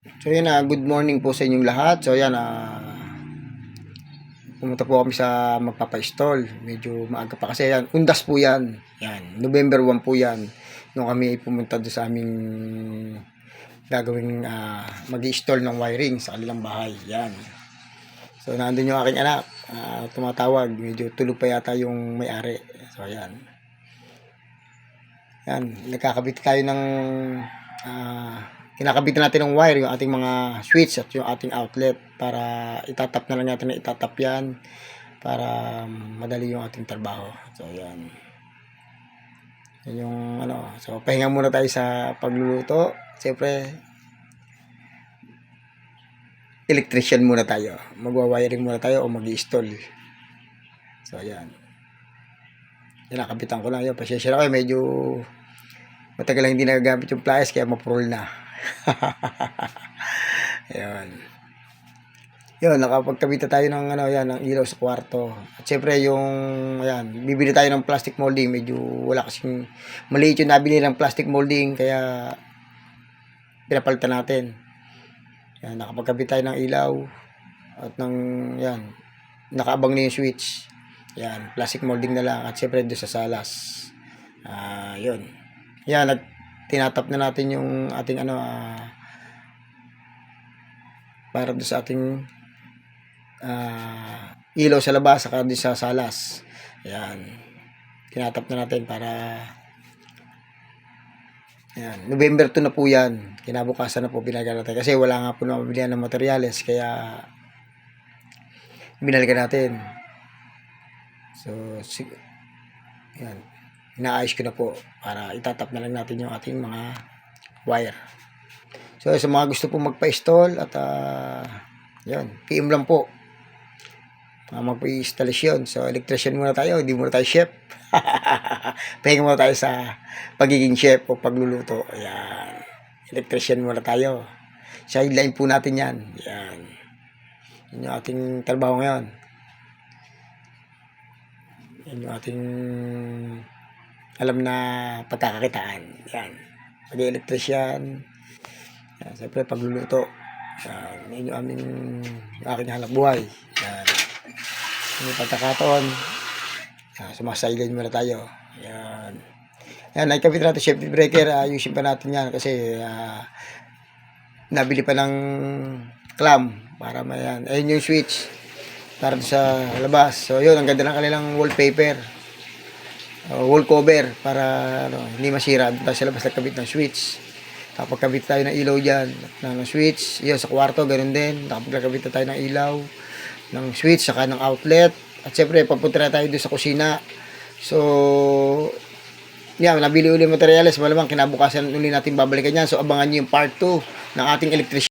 So yan na, good morning po sa inyong lahat. So yan ah pumunta po kami sa magpapa-install. Medyo maaga pa kasi yan. Undas po yan. Yan, November 1 po yan. Nung kami pumunta doon sa aming gagawing ah, mag-install ng wiring sa kanilang bahay. Yan. So nandun yung aking anak. ah, tumatawag. Medyo tulog pa yata yung may-ari. So yan. Yan, nagkakabit tayo ng ah, kinakabitan natin ng wire, yung ating mga switch at yung ating outlet para itatap na lang natin na itatap yan para madali yung ating trabaho. So, yan. Yan yung ano. So, pahinga muna tayo sa pagluluto. Siyempre, electrician muna tayo. Magwa-wiring muna tayo o mag-install. So, yan. Kinakabitan ko lang yun. Pasensya na kayo. Medyo matagal lang hindi nagagamit yung pliers kaya mapurol na. Ayun. Yun, nakapagkabita tayo ng ano, yan, ng ilaw sa kwarto. At syempre yung, ayan, bibili tayo ng plastic molding. Medyo wala kasing, maliit yung nabili ng plastic molding, kaya pinapalitan natin. Yan, nakapagkabit tayo ng ilaw. At ng, yan, nakaabang na yung switch. Yan, plastic molding na lang. At syempre doon sa salas. Ah, yun. Yan, at tinatap na natin yung ating ano, ah, para doon sa ating ah, ilaw sa labas saka doon sa salas. Yan. Tinatap na natin para Yan. November 2 na po yan. Kinabukasan na po binalga natin. Kasi wala nga po na mabilihan ng materyales. Kaya binalga natin. So, sig- yan. Inaayos ko na po para itatap na lang natin yung ating mga wire. So, sa mga gusto po magpa-install at ah, yan, PM lang po. Mga magpa-installation. So, electrician muna tayo. Hindi muna tayo chef. Pahinga muna tayo sa pagiging chef o pagluluto. Ayan. Electrician muna tayo. Sideline po natin yan. Yan. Yan yung ating trabaho ngayon. Yan yung ating alam na pagkakakitaan. Yan. Pag-electrician. Yan. Siyempre, pagluluto. Yan. Yan yung aming aking hanap buhay. Yan. Yung pagkakataon. Yan. Sumasailan muna tayo. Yan. Yan. Nakikabit natin safety breaker. Ayusin pa natin yan kasi ah, nabili pa ng clam para mayan. Ayun yung switch para sa labas. So, yun. Ang ganda ng kanilang wallpaper uh, wall cover para ano, hindi masira. Doon tayo sa labas ng switch. Tapos kabit tayo ng ilaw dyan. Ng switch. Yun sa kwarto ganun din. Tapos nagkabit na tayo ng ilaw. Ng switch saka ng outlet. At syempre papunta tayo doon sa kusina. So yan nabili uli materials malamang kinabukasan uli natin babalikan yan. So abangan nyo yung part 2 ng ating electrician